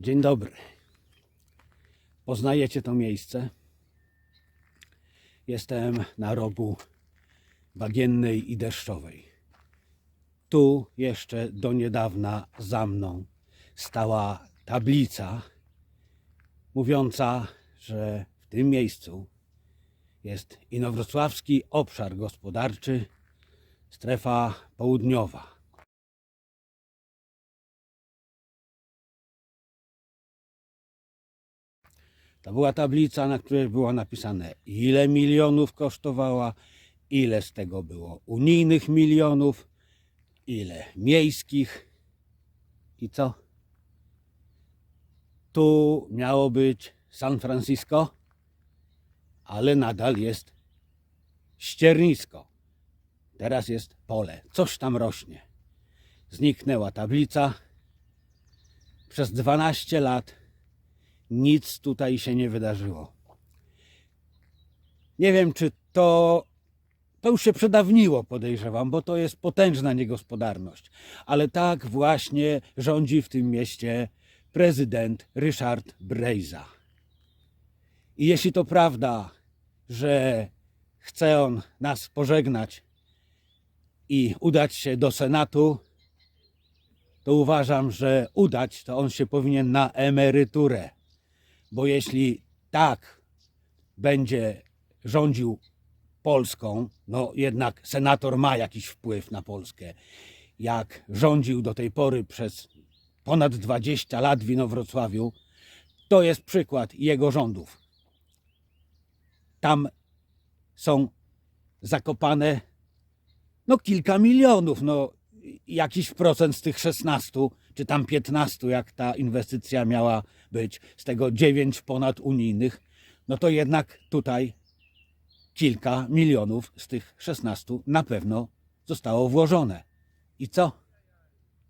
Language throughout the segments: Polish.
Dzień dobry. Poznajecie to miejsce? Jestem na rogu bagiennej i deszczowej. Tu jeszcze do niedawna za mną stała tablica mówiąca, że w tym miejscu jest Inowrocławski Obszar Gospodarczy, strefa południowa. To była tablica, na której było napisane, ile milionów kosztowała, ile z tego było unijnych milionów, ile miejskich i co? Tu miało być San Francisco, ale nadal jest ściernisko. Teraz jest pole, coś tam rośnie. Zniknęła tablica. Przez 12 lat nic tutaj się nie wydarzyło. Nie wiem, czy to. To już się przedawniło, podejrzewam, bo to jest potężna niegospodarność. Ale tak właśnie rządzi w tym mieście prezydent Ryszard Brejza. I jeśli to prawda, że chce on nas pożegnać i udać się do Senatu, to uważam, że udać to on się powinien na emeryturę. Bo jeśli tak będzie rządził Polską, no jednak senator ma jakiś wpływ na Polskę, jak rządził do tej pory przez ponad 20 lat w Inowrocławiu, to jest przykład jego rządów. Tam są zakopane no kilka milionów, no jakiś procent z tych 16 czy tam 15, jak ta inwestycja miała być, z tego 9 ponad unijnych, no to jednak tutaj kilka milionów z tych 16 na pewno zostało włożone. I co?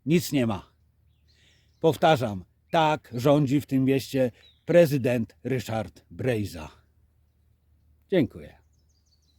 Nic nie ma. Powtarzam, tak rządzi w tym mieście prezydent Ryszard Brejza. Dziękuję.